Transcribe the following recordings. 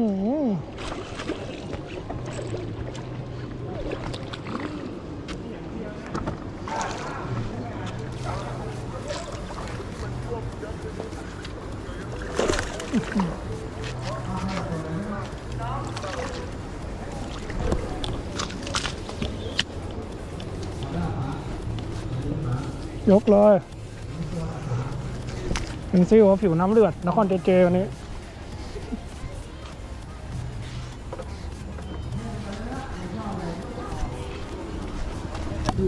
ยกเลย เป็นซิลว่าผิวน้ำเลือด นครเจเจวันนี้ คร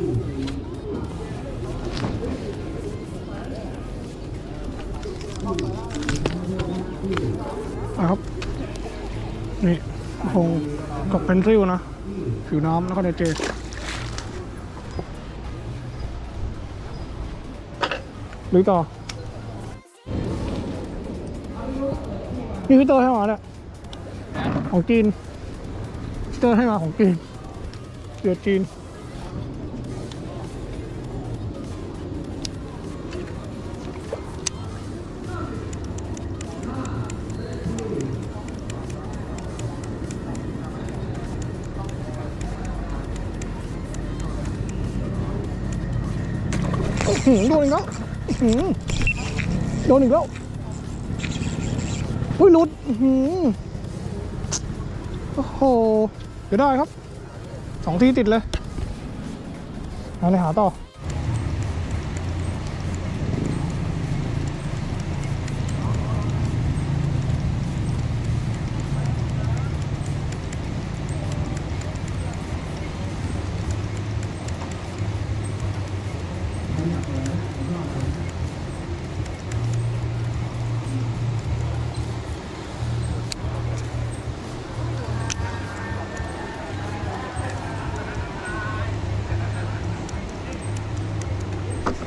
ับ นี่คงกับเป็นซิลนะ ผิวน้ำนครเจเจหรือต่อ นี่พี่เตอร์ให้มาเนี่ยของจีนเตอร์ให้มาของจีนเดือดจีน โดนอีกแล้วอื้อหือโดนอีกแล้วอุ้ยหลุดโอ้โหเดี๋ยวได้ครับสองทีติดเลยเอาเลยหาต่อ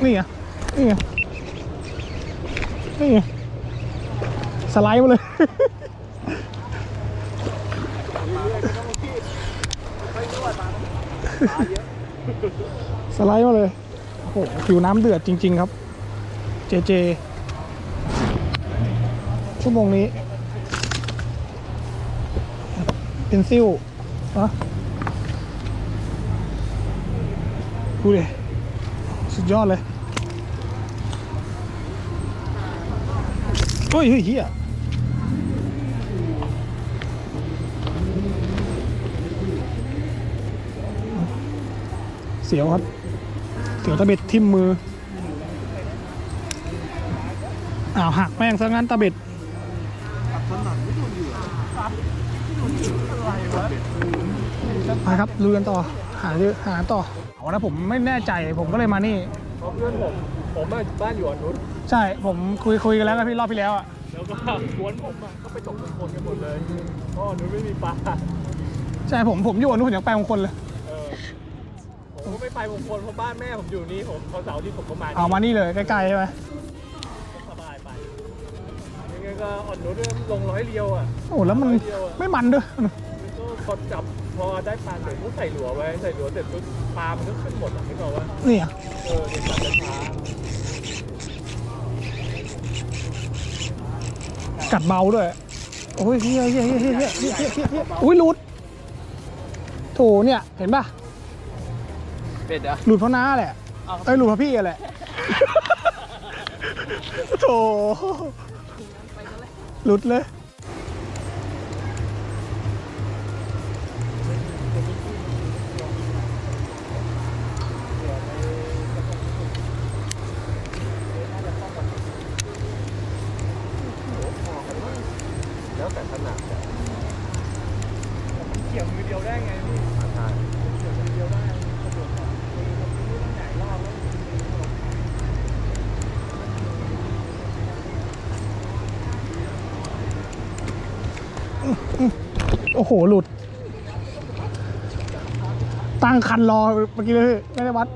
นี่ไงนี่ไงนี่ไงสไลด์มาเลยสไลด์มาเลยโอ้โหผิวน้ำเดือดจริง ๆ ครับ เจเจ ชั่วโมงนี้ เป็นซิลนะดูดิสุ ดยอดเลยโอ้ยเฮ้ยเฮียเสียวครับ เสียวตะเบ็ดทิ่มมือ อ้าวหักแม่งซะงั้นตะเบ็ดไปครับลุยกันต่อ หาเรื่องหาต่อเอาแล้วผมไม่แน่ใจผมก็เลยมานี่เพราะเพื่อนผมผมอะบ้านอยู่อนนุชใช่ผมคุยคุยกันแล้วกับพี่รอบที่แล้วอะแล้วก็กวนผมอะก็ไปตกเป็นคนกันหมดเลยเพราะอนุชไม่มีปลาใช่ผมผมอยู่อนุผมยังไปมงคลเลยเออผมก็ไม่ไปมงคลเพราะบ้านแม่ผมอยู่นี่ผมพอเสาร์อาที่ผมก็มาเอามานี่เลยใกล้ๆใช่ไหมสบายไปยังไงก็อ่อนนุชลงร้อยเรียวอะโอ้แล้วมันไม่มันด้วยก็พอจับ พอได้ปลาเสร็จก็ใส่หลัวไว้ใส่หลัวเสร็จปุ๊บปลามันก็ขึ้นหมดอะไม่บอกว่านี่อะเออเด็กจับได้ช้ากัดเบาด้วย โอ้ยเฮียเฮียเฮียเฮียเฮียเฮียเฮียเฮียเฮียอุ้ยหลุดโถเนี่ยเห็นป่ะเป็ดอะหลุดเพราะน้าแหละเอ้ยหลุดเพราะพี่แหละ โถหลุดเลย โอ้โห หลุด ตั้งคันรอเมื่อกี้เลยพี่ไม่ได้วัด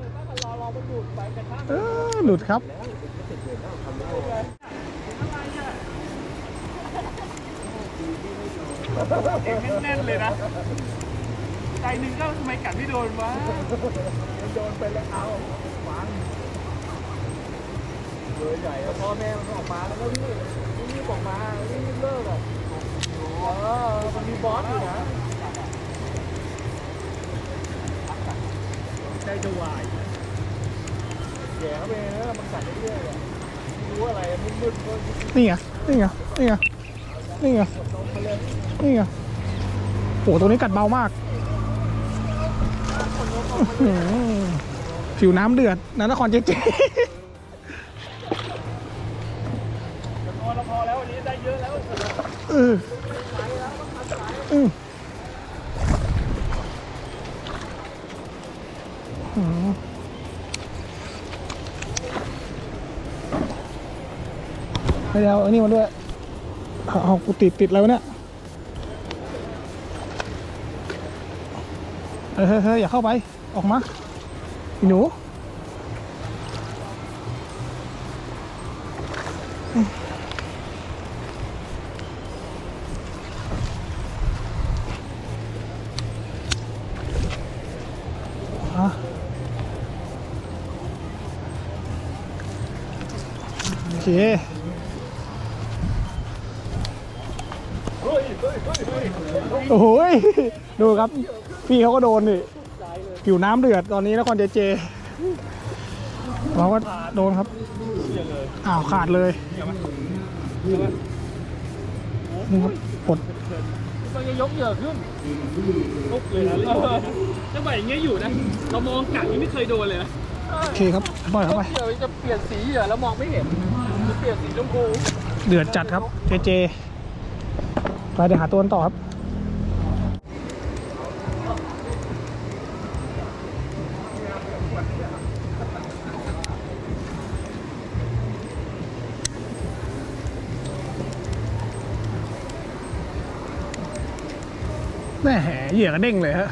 เออหลุดครับแน่นๆเลยนะใจหนึ่งก็ทำไมกัดไม่โดนวะโดนไปแล้วเอาฟังเบอร์ใหญ่อะพ่อแม่มันออกมาแล้วนะพี่รีบออกมารีบเลิกอะ มันมีบอสอยู่นะใจจะวายแย่เข้าไปนะมันสั่นเรื่อยๆดูอะไรมืดๆนี่ไงนี่ไงนี่ไงนี่ไงนี่ไงโอ้ตัวนี้กัดเบามากผิวน้ำเดือดนนครเจ๊ อแล้วพอแล้ววันนี้ได้เยอะแล้วเอออือไม่ได้เอาอันนี้มาด้วยเอาอกูติดติดแล้วเนี่ยเฮ้ยเฮ้ยอย่าเข้าไป ออกมาหนู โอเคเฮ้ยเฮ้ยเฮ้ยเฮ้ยโอ้โหยดูครับ พี่เขาก็โดนนี่ผิวน้ำเดือดตอนนี้นครเจเจเราก็โดนครับอ้าวขาดเลยนี่ครับปลดมันจะยกเหยื่อขึ้นลุกเลยนะจังหวะอย่างเงี้ยอยู่นะ เรามองกัดยังไม่เคยโดนเลยนะโอเคครับปล่อยเข้าไปเหยื่อจะเปลี่ยนสีเหยื่อแล้วมองไม่เห็นจะ เปลี่ยนสีชมพูเดือดจัดครับ เจเจไปเดี๋ยวหาตัวกันต่อครับแม่เหยื่อกระเด้งเลยฮะ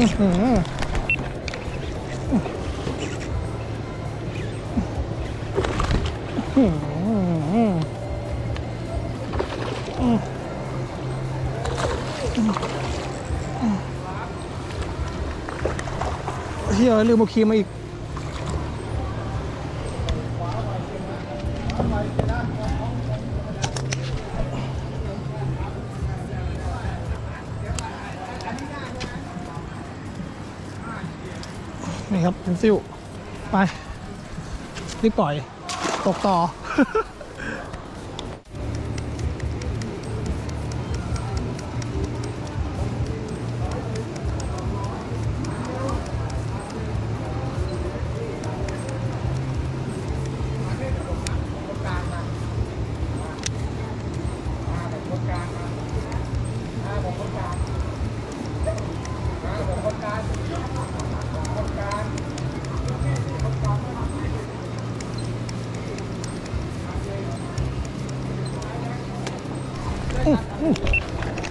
เฮียลืมเอาครีมมาอีก นี่ครับ เป็นซิวไปรีบปล่อย ตกต่อ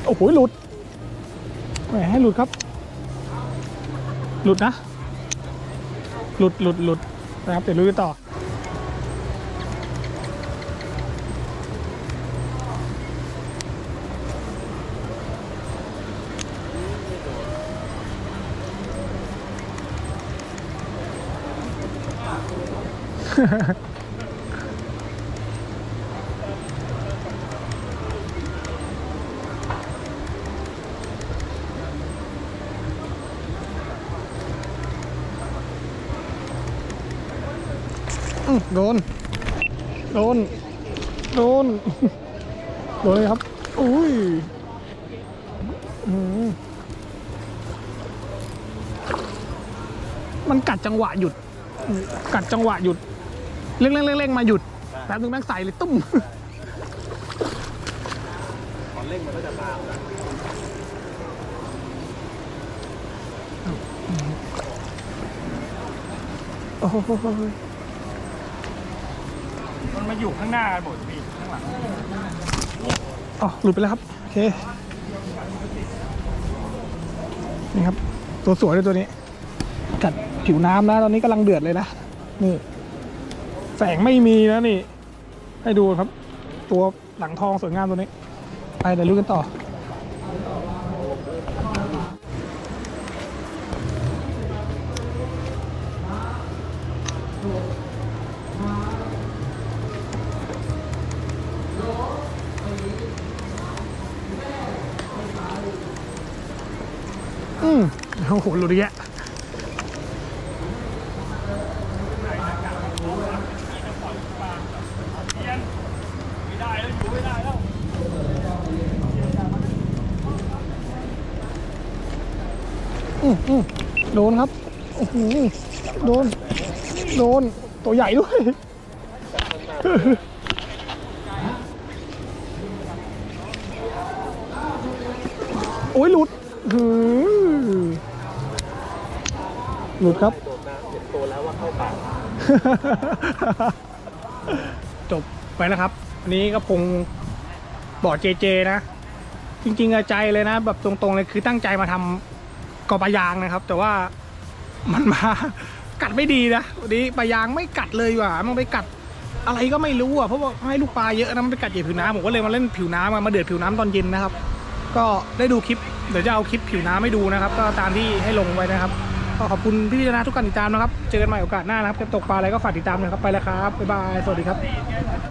โอ้โหหลุดแหมให้หลุดครับ หลุดนะ หลุดหลุดหลุดนะครับเดี๋ยวลุยกันต่ออื้อ โดน โดน โดน โดนเลยครับ อุ้ยอื้อหือมันกัดจังหวะหยุด กัดจังหวะหยุดเร่งเร่งเร่งเร่งมาหยุดแป๊บนึงแม่งใส่เลยตุ้มตอนเร่งมันก็จะตามนะโอ้โห มาอยู่ข้างหน้ากันหมดพี่ข้างหลังอ๋อหลุดไปแล้วครับ โอเค นี่ครับ ตัวสวยเลยตัวนี้ กัดผิวน้ำนะ ตอนนี้กำลังเดือดเลยนะ นี่ แสงไม่มีแล้วนี่ ให้ดูครับ ตัวหลังทองสวยงามตัวนี้ ไปเดี๋ยวรู้กันต่อ โอ้โหลุดอีกแยะไม่ได้แล้วอยู่ไม่ได้แล้วอืมอืมโดนครับ โอ้โห โดน โดน ตัวใหญ่ด้วย โอ้ยหลุดหือ หลุดครับ โดนนะเห็นตัวแล้วว่าเข้าปากจบไปแล้วครับ อันนี้ก็พงบ่อเจเจนะ จริงๆอะใจเลยนะ แบบตรงๆเลยคือตั้งใจมาทำกอปลายางนะครับ แต่ว่ามันมา กัดไม่ดีนะวันนี้ปลายางไม่กัดเลยว่ะมันไปกัด อะไรก็ไม่รู้อะเพราะว่าให้ลูกปลาเยอะนะมันไปกัดเหยียบผิวน้ำผมก็เลยมาเล่นผิวน้ำมามาเดือดผิวน้ำตอนเย็นนะครับ ก็ได้ดูคลิป เดี๋ยวจะเอาคลิปผิวน้ำให้ดูนะครับ ก็ตามที่ให้ลงไว้นะครับ ก็ขอบคุณพี่ธนาทุกการติดตามนะครับ เจอกันใหม่โอกาสหน้านะครับจะตกปลาอะไรก็ฝากติดตามนะครับ ไปแล้วครับ บ๊ายบาย สวัสดีครับ